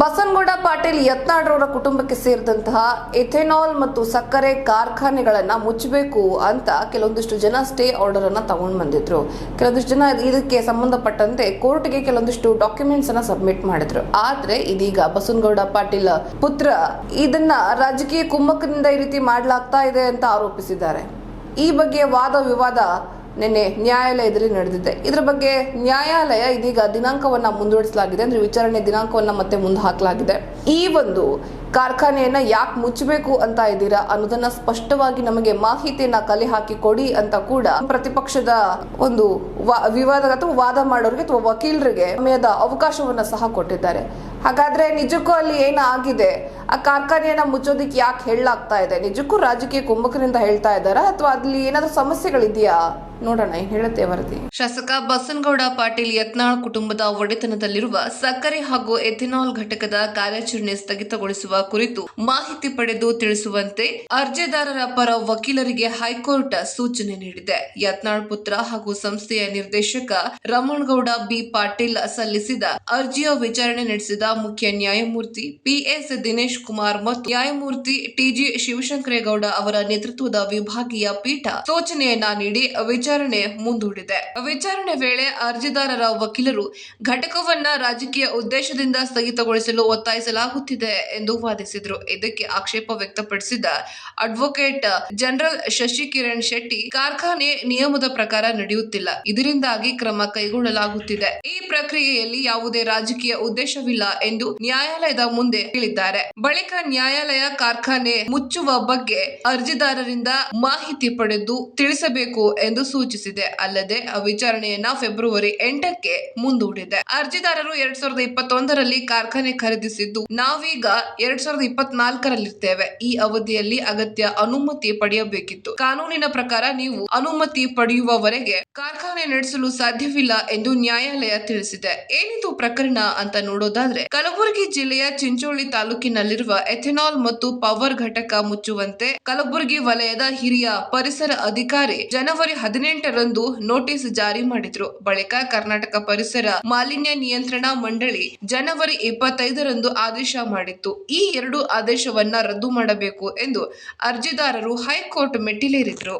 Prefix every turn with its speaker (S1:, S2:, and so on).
S1: ಬಸನಗೌಡ ಪಾಟೀಲ್ ಯತ್ನಾಡ್ರವರ ಕುಟುಂಬಕ್ಕೆ ಸೇರಿದಂತಹ ಎಥೆನಾಲ್ ಮತ್ತು ಸಕ್ಕರೆ ಕಾರ್ಖಾನೆಗಳನ್ನ ಮುಚ್ಚಬೇಕು ಅಂತ ಕೆಲವೊಂದಿಷ್ಟು ಜನ ಸ್ಟೇ ಆರ್ಡರ್ ಅನ್ನ ತಗೊಂಡ್ ಬಂದಿದ್ರು. ಕೆಲವೊಂದಿಷ್ಟು ಜನ ಇದಕ್ಕೆ ಸಂಬಂಧಪಟ್ಟಂತೆ ಕೋರ್ಟ್ಗೆ ಕೆಲವೊಂದಿಷ್ಟು ಡಾಕ್ಯುಮೆಂಟ್ಸ್ ಅನ್ನ ಸಬ್ಮಿಟ್ ಮಾಡಿದ್ರು. ಆದ್ರೆ ಇದೀಗ ಬಸನಗೌಡ ಪಾಟೀಲ್ ಪುತ್ರ ಇದನ್ನ ರಾಜಕೀಯ ಕುಮ್ಮಕ್ಕದಿಂದ ಈ ರೀತಿ ಮಾಡಲಾಗ್ತಾ ಇದೆ ಅಂತ ಆರೋಪಿಸಿದ್ದಾರೆ. ಈ ಬಗ್ಗೆ ವಾದ ವಿವಾದ ನಿನ್ನೆ ನ್ಯಾಯಾಲಯದಲ್ಲಿ ನಡೆದಿದೆ. ಇದರ ಬಗ್ಗೆ ನ್ಯಾಯಾಲಯ ಇದೀಗ ದಿನಾಂಕವನ್ನ ಮುಂದೂಡಿಸಲಾಗಿದೆ. ಅಂದ್ರೆ ವಿಚಾರಣೆ ದಿನಾಂಕವನ್ನ ಮತ್ತೆ ಮುಂದೆ ಹಾಕಲಾಗಿದೆ. ಈ ಒಂದು ಕಾರ್ಖಾನೆಯನ್ನ ಯಾಕೆ ಮುಚ್ಚಬೇಕು ಅಂತ ಇದ್ದೀರಾ ಅನ್ನೋದನ್ನ ಸ್ಪಷ್ಟವಾಗಿ ನಮಗೆ ಮಾಹಿತಿಯನ್ನ ಕಲೆ ಹಾಕಿ ಕೊಡಿ ಅಂತ ಕೂಡ ಪ್ರತಿಪಕ್ಷದ ಒಂದು ವಿವಾದ ಅಥವಾ ವಾದ ಮಾಡೋರಿಗೆ ಅಥವಾ ವಕೀಲರಿಗೆ ಸಮಯದ ಅವಕಾಶವನ್ನ ಸಹ ಕೊಟ್ಟಿದ್ದಾರೆ. ಹಾಗಾದ್ರೆ ನಿಜಕ್ಕೂ ಅಲ್ಲಿ ಏನಾಗಿದೆ ಆ ಕಾರ್ಖಾನೆಯನ್ನ ಮುಚ್ಚೋದಿಕ್ಕೆ ಯಾಕೆ ಹೇಳಲಾಗ್ತಾ ಇದೆ? ನಿಜಕ್ಕೂ ರಾಜಕೀಯ ಕುಂಭಕರಿಂದ ಹೇಳ್ತಾ ಇದ್ದಾರಾ? ಅಥವಾ ಅಲ್ಲಿ ಏನಾದರೂ ಸಮಸ್ಯೆಗಳಿದೆಯಾ? ನೋಡೋಣ ಹೇಳುತ್ತೆ ವರದಿ. ಶಾಸಕ ಬಸನಗೌಡ ಪಾಟೀಲ್ ಯತ್ನಾಳ್ ಕುಟುಂಬದ ಒಡೆತನದಲ್ಲಿರುವ ಸಕ್ಕರೆ ಹಾಗೂ ಎಥೆನಾಲ್ ಘಟಕದ ಕಾರ್ಯಾಚರಣೆ ಸ್ಥಗಿತಗೊಳಿಸುವ ಕುರಿತು ಮಾಹಿತಿ ಪಡೆದು ತಿಳಿಸುವಂತೆ ಅರ್ಜಿದಾರರ ಪರ ವಕೀಲರಿಗೆ ಹೈಕೋರ್ಟ್ ಸೂಚನೆ ನೀಡಿದೆ. ಯತ್ನಾಳ್ ಪುತ್ರ ಹಾಗೂ ಸಂಸ್ಥೆಯ ನಿರ್ದೇಶಕ ರಮಣಗೌಡ ಬಿ. ಪಾಟೀಲ್ ಸಲ್ಲಿಸಿದ ಅರ್ಜಿಯ ವಿಚಾರಣೆ ನಡೆಸಿದ ಮುಖ್ಯ ನ್ಯಾಯಮೂರ್ತಿ ಪಿಎಸ್ ದಿನೇಶ್ ಕುಮಾರ್ ಮತ್ತು ನ್ಯಾಯಮೂರ್ತಿ ಟಿಜಿ ಶಿವಶಂಕರೇಗೌಡ ಅವರ ನೇತೃತ್ವದ ವಿಭಾಗೀಯ ಪೀಠ ಸೂಚನೆಯನ್ನ ನೀಡಿ ವಿಚಾರಣೆ ಮುಂದೂಡಿದೆ. ವಿಚಾರಣೆ ವೇಳೆ ಅರ್ಜಿದಾರರ ವಕೀಲರು ಘಟಕವನ್ನ ರಾಜಕೀಯ ಉದ್ದೇಶದಿಂದ ಸ್ಥಗಿತಗೊಳಿಸಲು ಒತ್ತಾಯಿಸಲಾಗುತ್ತಿದೆ ಎಂದು ವಾದಿಸಿದರು. ಇದಕ್ಕೆ ಆಕ್ಷೇಪ ವ್ಯಕ್ತಪಡಿಸಿದ ಅಡ್ವೊಕೇಟ್ ಜನರಲ್ ಶಶಿಕಿರಣ್ ಶೆಟ್ಟಿ, ಕಾರ್ಖಾನೆ ನಿಯಮದ ಪ್ರಕಾರ ನಡೆಯುತ್ತಿಲ್ಲ. ಇದರಿಂದಾಗಿ ಕ್ರಮ ಕೈಗೊಳ್ಳಲಾಗುತ್ತಿದೆ. ಈ ಪ್ರಕ್ರಿಯೆಯಲ್ಲಿ ಯಾವುದೇ ರಾಜಕೀಯ ಉದ್ದೇಶವಿಲ್ಲ ಎಂದು ನ್ಯಾಯಾಲಯದ ಮುಂದೆ ಹೇಳಿದ್ದಾರೆ. ಬಳಿಕ ನ್ಯಾಯಾಲಯ ಕಾರ್ಖಾನೆ ಮುಚ್ಚುವ ಬಗ್ಗೆ ಅರ್ಜಿದಾರರಿಂದ ಮಾಹಿತಿ ಪಡೆದು ತಿಳಿಸಬೇಕು ಎಂದು ಸೂಚಿಸಿದೆ. ಅಲ್ಲದೆ ವಿಚಾರಣೆಯನ್ನ ಫೆಬ್ರವರಿ ಎಂಟಕ್ಕೆ ಮುಂದೂಡಿದೆ. ಅರ್ಜಿದಾರರು ಎರಡ್ ಸಾವಿರದ ಇಪ್ಪತ್ತೊಂದರಲ್ಲಿ ಕಾರ್ಖಾನೆ ಖರೀದಿಸಿದ್ದು, ನಾವೀಗ ಎರಡ್ ಸಾವಿರದ ಇಪ್ಪತ್ನಾಲ್ಕರಲ್ಲಿರ್ತೇವೆ. ಈ ಅವಧಿಯಲ್ಲಿ ಅಗತ್ಯ ಅನುಮತಿ ಪಡೆಯಬೇಕಿತ್ತು. ಕಾನೂನಿನ ಪ್ರಕಾರ ನೀವು ಅನುಮತಿ ಪಡೆಯುವವರೆಗೆ ಕಾರ್ಖಾನೆ ನಡೆಸಲು ಸಾಧ್ಯವಿಲ್ಲ ಎಂದು ನ್ಯಾಯಾಲಯ ತಿಳಿಸಿದೆ. ಏನಿದು ಪ್ರಕರಣ ಅಂತ ನೋಡೋದಾದ್ರೆ, ಕಲಬುರಗಿ ಜಿಲ್ಲೆಯ ಚಿಂಚೋಳಿ ತಾಲೂಕಿನಲ್ಲಿರುವ ಎಥೆನಾಲ್ ಮತ್ತು ಪವರ್ ಘಟಕ ಮುಚ್ಚುವಂತೆ ಕಲಬುರಗಿ ವಲಯದ ಹಿರಿಯ ಪರಿಸರ ಅಧಿಕಾರಿ ಜನವರಿ ಹದಿನೆಂಟರಂದು ನೋಟಿಸ್ ಜಾರಿ ಮಾಡಿದ್ರು. ಬಳಿಕ ಕರ್ನಾಟಕ ಪರಿಸರ ಮಾಲಿನ್ಯ ನಿಯಂತ್ರಣ ಮಂಡಳಿ ಜನವರಿ ಇಪ್ಪತ್ತೈದರಂದು ಆದೇಶ ಮಾಡಿತ್ತು. ಈ ಎರಡು ಆದೇಶವನ್ನ ರದ್ದು ಮಾಡಬೇಕು ಎಂದು ಅರ್ಜಿದಾರರು ಹೈಕೋರ್ಟ್ ಮೆಟ್ಟಿಲೇರಿದ್ರು.